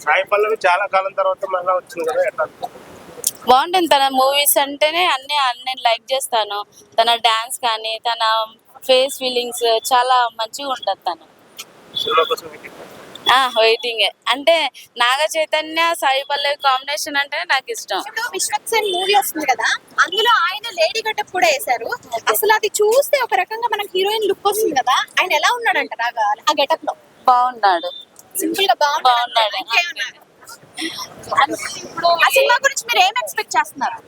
సాయి పల్లవి చాలా కాలం తర్వాత మళ్ళీ వచ్చింది కదా ఎట్లా బాగుంటుంది. తన మూవీస్ అంటేనే అన్ని అన్ని లైక్ చేస్తాను. తన డాన్స్ కానీ తన ఫేస్ ఫీలింగ్స్ చాలా మంచిగా ఉంటుంది తను. వెయిటింగ్. అంటే నాగ చైతన్య సాయి పల్లవి కాంబినేషన్ అంటే నాకు ఇష్టం. ఇప్పుడు మూవీ వస్తుంది కదా అందులో ఆయన లేడీ గెటప్ కూడా వేశారు అసలు అది చూస్తే ఒక రకంగా మనకి హీరోయిన్ లుక్ వస్తుంది కదా ఆయన ఎలా ఉన్నాడంట రాగా ఆ గెటప్లో. బాగున్నాడు. సింపుల్గా బాగున్నాడు? ఆ సినిమా గురించి మీరు ఏం ఎక్స్పెక్ట్ చేస్తున్నారు?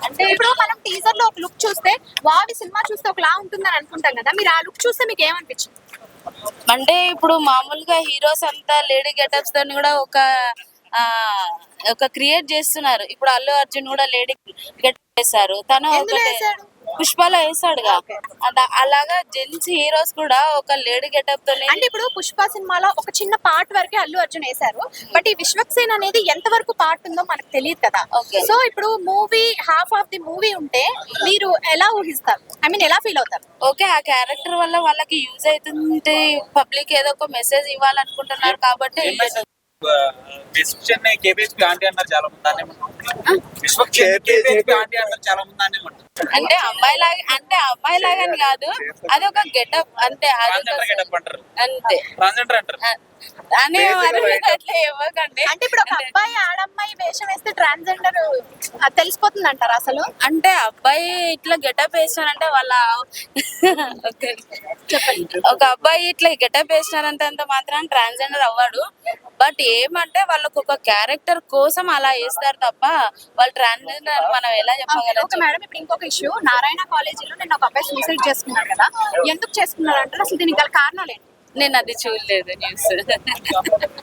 అంటే ఇప్పుడు మనం టీజర్లో ఒక లుక్ చూస్తే వావి సినిమా చూస్తే ఒకలా ఉంటుందని అనుకుంటాం కదా! మీరు ఆ లుక్ చూస్తే మీకు ఏమనిపించింది? అంటే ఇప్పుడు మామూలుగా హీరోస్ అంతా లేడీ గెటప్స్ తోని కూడా ఒక ఒక క్రియేట్ చేస్తున్నారు. ఇప్పుడు అల్లు అర్జున్ కూడా లేడీ గెటప్ వేశారు తను ఒకటే? పుష్పలో వేసాడుగా అద- అలాగా జెంట్స్ హీరోస్ కూడా ఒక లేడీ గెటప్ తోని అంటే ఇప్పుడు పుష్ప సినిమాలో ఒక చిన్న పార్ట్ వరకే అల్లు అర్జున్ వేశారు. బట్ ఈ విశ్వక్సేన్ అనేది ఎంత వరకు పార్ట్ ఉందో మనకు తెలియదు కదా. సో ఇప్పుడు movie half of the movie ఉంటే మీరు ఎలా ఊహిస్తారు? ఐ మీన్ ఎలా ఫీల్ అవుతారు? ఓకే ఆ క్యారెక్టర్ వల్ల వాళ్ళకి యూజ్ అవుతుంది పబ్లిక్ ఏదో ఒక మెసేజ్ ఇవ్వాలనుకుంటున్నారు కాబట్టి విశ్వక్సేన్ కేబిహెచ్పి ఆంటీ అన్నారు చాలా మంది. దాన్ని విశ్వక్సేన్ కేబిహెచ్పి ఆంటీ అన్నారు చాలా మంది దాన్ని అంటే అమ్మాయి లాగా అంటే అమ్మాయి లాగా అని కాదు అది ఒక గెటప్ అంతే. అంతే అని మరి అట్లా ఇవ్వకండి అంటే ఇప్పుడు ఒక అబ్బాయి ఆడమ్మాయి వేషం వేస్తే ట్రాన్స్జెండర్ తెలిసిపోతుంది అంటారు అసలు? అంటే అబ్బాయి ఇట్లా గెటప్ వేసానంటే వాళ్ళ. ఒక అబ్బాయి ఇట్లా గెటప్ వేసినారంటే అంత మాత్రం ట్రాన్స్జెండర్ అవ్వడు. బట్ ఏమంటే వాళ్ళకు ఒక క్యారెక్టర్ కోసం అలా వేస్తారు తప్ప వాళ్ళు ట్రాన్స్జెండర్ మనం ఎలా చెప్పగలం? మేడం ఇప్పుడు ఇంకొక ఇష్యూ నారాయణ కాలేజీలో నేను ఒక అబ్బాయి సూసైడ్ చేసుకున్నాడు కదా. ఎందుకు చేసుకున్నాడు అంటారు అసలు దీనికి గల కారణాలు ఏంటి? నేను అది చూడలేదు న్యూస్.